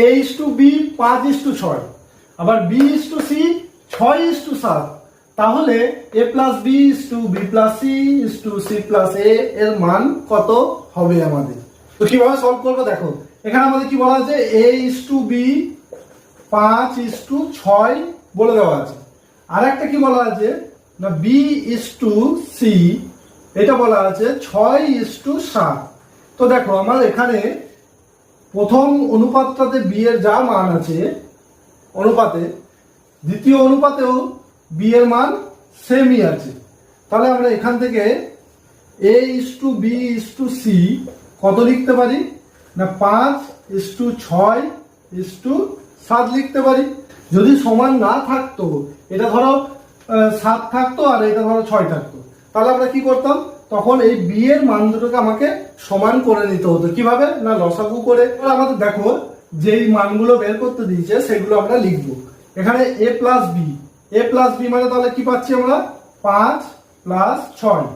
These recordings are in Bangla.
এ ইস টু বি পাঁচ ইস টু ছয় আবার বি ইস টু সি ছয় ইস টু সাত তাহলে A plus B is to B plus C is to C plus A এর মান কত হবে আমাদের তো কীভাবে সলভ করব দেখো এখানে আমাদের কি বলা আছে এ ইস টু বি পাঁচ ইস টু ছয় বলে দেওয়া আছে আর একটা কি বলা আছে না বি ইস টু সি এটা বলা আছে ছয় ইস টু সাত তো দেখো আমার এখানে প্রথম অনুপাতটাতে বি এর যা মান আছে, অনুপাতে, দ্বিতীয় অনুপাতেও বি এর মান সেমই আছে। তাহলে আমরা এখান থেকে A is to B is to C কত লিখতে পারি? না, পাঁচ ইস টু ছয় ইস টু সাত লিখতে পারি। যদি সমান না থাকতো, এটা ধরো সাত থাকতো আর এটা ধরো ছয় থাকতো। তাহলে আমরা কি করতাম? তখন এই বি এর মান দুটোকে আমাকে সমান করে নিতে হতো। কীভাবে? না লসাগু করে। আমাদের দেখো, যেই মানগুলো বের করতে দিয়েছে, সেগুলো আমরা লিখব। এখানে A plus B A plus B মানে তাহলে কি পাচ্ছি আমরা? পাঁচ প্লাস ছয়।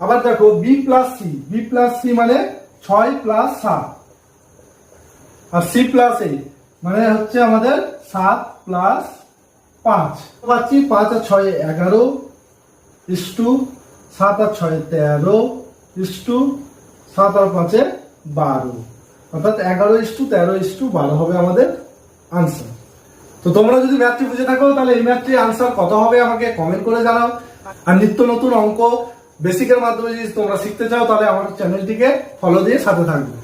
আবার দেখো B plus C B plus C মানে ছয় প্লাস সাত। আর সি প্লাস এ মানে হচ্ছে আমাদের সাত প্লাস পাঁচ। পাচ্ছি পাঁচ আর ছয় এগারো। ইস টু সাত আর ছয় তেরো ইস্টু সাত আর পাঁচে বারো। অর্থাৎ এগারো ইস্টু তেরো ইস্টু বারো হবে আমাদের আনসার তো তোমরা যদি ম্যাথটি বুঝে থাকো, তাহলে এই ম্যাথটির আনসার কত হবে আমাকে কমেন্ট করে জানাও। আর নিত্য নতুন অঙ্ক বেসিকের মাধ্যমে যদি তোমরা শিখতে চাও, তাহলে আমার চ্যানেলটিকে ফলো দিয়ে সাথে থাকবে।